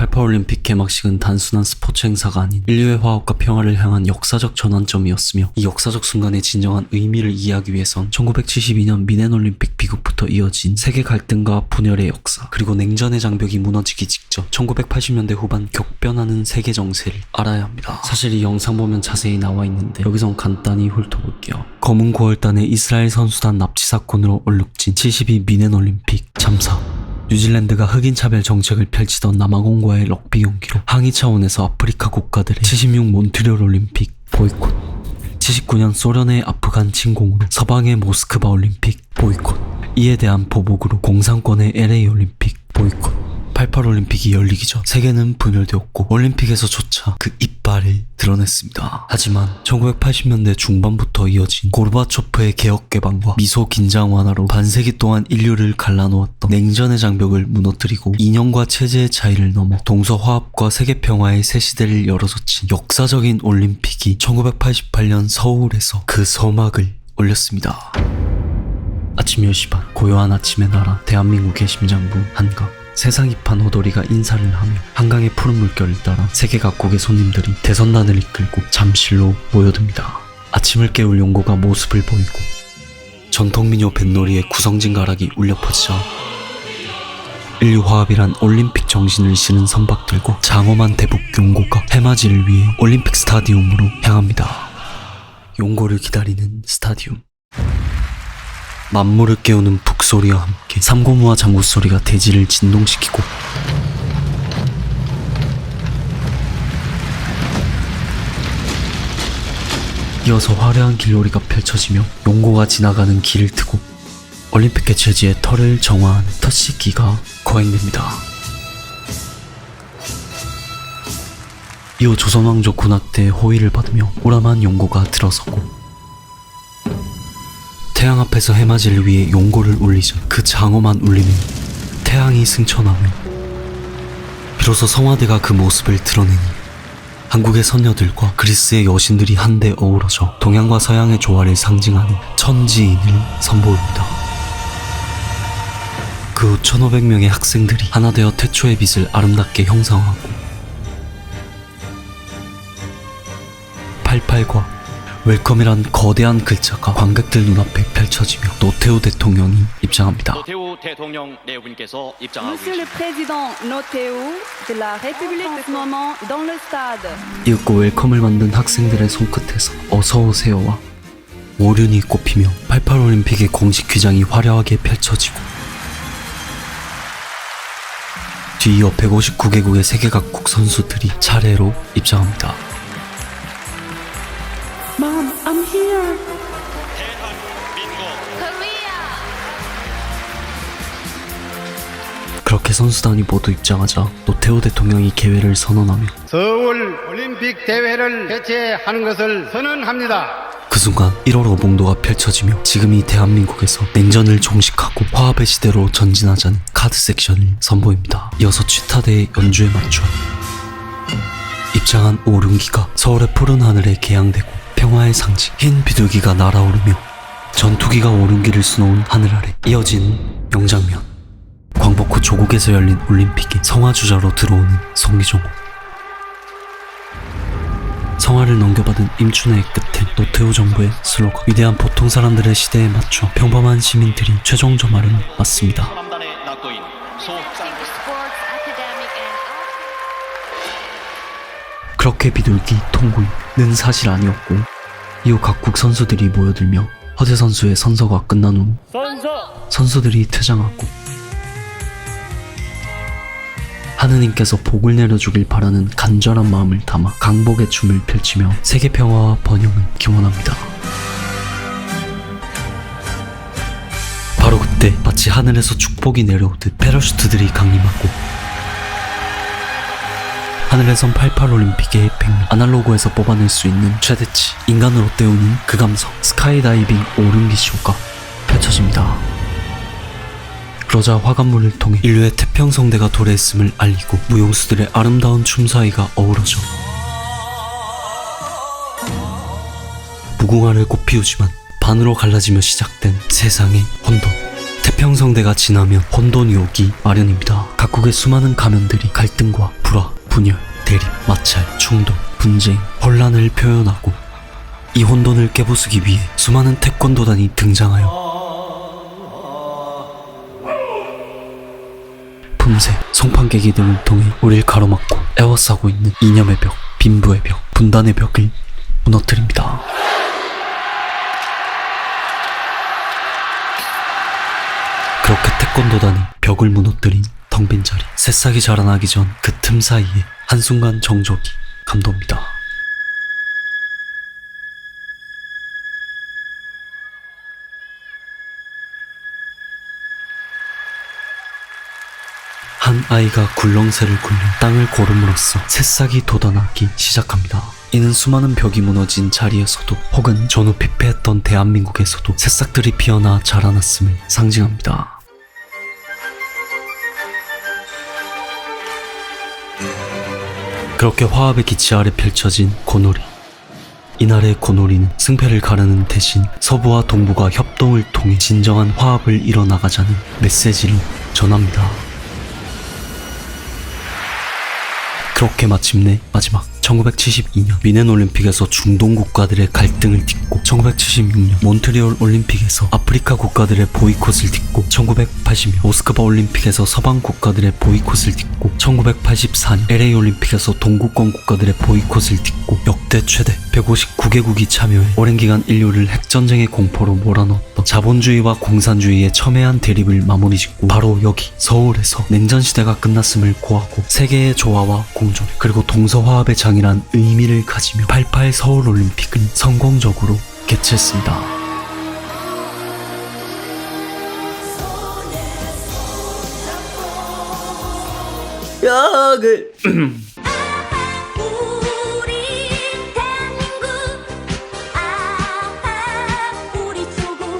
88올림픽 개막식은 단순한 스포츠 행사가 아닌 인류의 화합과 평화를 향한 역사적 전환점이었으며 이 역사적 순간의 진정한 의미를 이해하기 위해선 1972년 미넨올림픽 비극부터 이어진 세계 갈등과 분열의 역사 그리고 냉전의 장벽이 무너지기 직전 1980년대 후반 격변하는 세계 정세를 알아야 합니다. 사실 이 영상 보면 자세히 나와 있는데 여기선 간단히 훑어볼게요. 검은 9월단의 이스라엘 선수단 납치 사건으로 얼룩진 72 미넨올림픽 참사 뉴질랜드가 흑인 차별 정책을 펼치던 남아공과의 럭비 경기로 항의 차원에서 아프리카 국가들의 76 몬트리올 올림픽 보이콧 79년 소련의 아프간 침공으로 서방의 모스크바 올림픽 보이콧 이에 대한 보복으로 공산권의 LA 올림픽 보이콧 88 올림픽이 열리기 전 세계는 분열되었고 올림픽에서조차 그 이빨을 드러냈습니다. 하지만 1980년대 중반부터 이어진 고르바초프의 개혁 개방과 미소 긴장 완화로 반세기 동안 인류를 갈라놓았던 냉전의 장벽을 무너뜨리고 이념과 체제의 차이를 넘어 동서 화합과 세계 평화의 새 시대를 열어젖힌 역사적인 올림픽이 1988년 서울에서 그 서막을 올렸습니다. 아침 10시 반 고요한 아침의 나라 대한민국의 심장부 한강 세상 이판 호돌이가 인사를 하며 한강의 푸른 물결을 따라 세계 각국의 손님들이 대선단을 이끌고 잠실로 모여듭니다. 아침을 깨울 용고가 모습을 보이고 전통민요 뱃놀이의 구성진 가락이 울려 퍼지자 인류 화합이란 올림픽 정신을 실은 선박들과 장엄한 대북 용고가 해맞이를 위해 올림픽 스타디움으로 향합니다. 용고를 기다리는 스타디움. 만물을 깨우는 북소리와 함께 삼고무와 장구 소리가 대지를 진동시키고 이어서 화려한 길놀이가 펼쳐지며 용고가 지나가는 길을 트고 올림픽 개최지의 털을 정화하는 털씻기가 거행됩니다. 이후 조선왕조 군악대의 호위를 받으며 우람한 용고가 들어서고 태양 앞에서 해맞이를 위해 용고를 울리자 그 장엄한 울림은 태양이 승천하며 비로소 성화대가 그 모습을 드러내니 한국의 선녀들과 그리스의 여신들이 한데 어우러져 동양과 서양의 조화를 상징하는 천지인을 선보입니다. 그 후 1500명의 학생들이 하나 되어 태초의 빛을 아름답게 형상화하고 88과 웰컴이란 거대한 글자가 관객들 눈앞에 펼쳐지며 노태우 대통령이 입장합니다. 노태우 대통령 내후분께서 입장하고. 이윽고 웰컴을 만든 학생들의 손끝에서 어서 오세요와 오륜이 꼽히며 88올림픽의 공식 휘장이 화려하게 펼쳐지고 뒤이어 159개국의 세계 각국 선수들이 차례로 입장합니다. 그렇게 선수단이 모두 입장하자 노태우 대통령이 개회를 선언하며 서울 올림픽 대회를 개최하는 것을 선언합니다. 그 순간 1월 오봉도가 펼쳐지며 지금 이 대한민국에서 냉전을 종식하고 화합의 시대로 전진하자는 카드 섹션을 선보입니다. 이어서 취타대의 연주에 맞춰 입장한 오륜기가 서울의 푸른 하늘에 개양되고 평화의 상징 흰 비둘기가 날아오르며 전투기가 오륜기를 수놓은 하늘 아래 이어진 명장면 광복 후 조국에서 열린 올림픽에 성화주자로 들어오는 송기종호 성화를 넘겨받은 임춘애의 끝엔 노태우 정부의 슬로건. 위대한 보통 사람들의 시대에 맞춰 평범한 시민들이 최종 점화를 맞습니다. 그렇게 비둘기 통구이는 사실 아니었고 이후 각국 선수들이 모여들며 허재 선수의 선서가 끝난 후 선수들이 퇴장하고 하느님께서 복을 내려주길 바라는 간절한 마음을 담아 강복의 춤을 펼치며 세계 평화와 번영을 기원합니다. 바로 그때 마치 하늘에서 축복이 내려오듯 패러슈트들이 강림하고 하늘에선 88올림픽의 백미 아날로그에서 뽑아낼 수 있는 최대치 인간으로 때우는 그 감성 스카이다이빙 오름기 쇼가 펼쳐집니다. 그러자 화관문을 통해 인류의 태평성대가 도래했음을 알리고 무용수들의 아름다운 춤사위가 어우러져 무궁화를 꽃피우지만 반으로 갈라지며 시작된 세상의 혼돈 태평성대가 지나면 혼돈이 오기 마련입니다. 각국의 수많은 가면들이 갈등과 불화, 분열, 대립, 마찰, 충돌, 분쟁, 혼란을 표현하고 이 혼돈을 깨부수기 위해 수많은 태권도단이 등장하여 품새, 송판깨기 등을 통해 우리를 가로막고 에워싸고 있는 이념의 벽, 빈부의 벽, 분단의 벽을 무너뜨립니다. 그렇게 태권도단이 벽을 무너뜨린 텅 빈 자리 새싹이 자라나기 전 그 틈 사이에 한순간 정적이 감돕니다. 한 아이가 굴렁쇠를 굴려 땅을 고름으로써 새싹이 돋아나기 시작합니다. 이는 수많은 벽이 무너진 자리에서도 혹은 전후 피폐했던 대한민국에서도 새싹들이 피어나 자라났음을 상징합니다. 그렇게 화합의 기치 아래 펼쳐진 고놀이. 이날의 고놀이는 승패를 가르는 대신 서부와 동부가 협동을 통해 진정한 화합을 이뤄나가자는 메시지를 전합니다. 그렇게 마침내 마지막 1972년 미넨 올림픽에서 중동 국가들의 갈등을 딛고 1976년 몬트리올 올림픽에서 아프리카 국가들의 보이콧을 딛고 1980년 모스크바 올림픽에서 서방 국가들의 보이콧을 딛고 1984년 LA 올림픽에서 동구권 국가들의 보이콧을 딛고 역대 최대 159개국이 참여해 오랜 기간 인류를 핵전쟁의 공포로 몰아넣었던 자본주의와 공산주의의 첨예한 대립을 마무리 짓고 바로 여기 서울에서 냉전시대가 끝났음을 고하고 세계의 조화와 공존 그리고 동서화합의 장 이란 의미를 가지며 88 서울 올림픽은 성공적으로 개최했습니다. 야, 그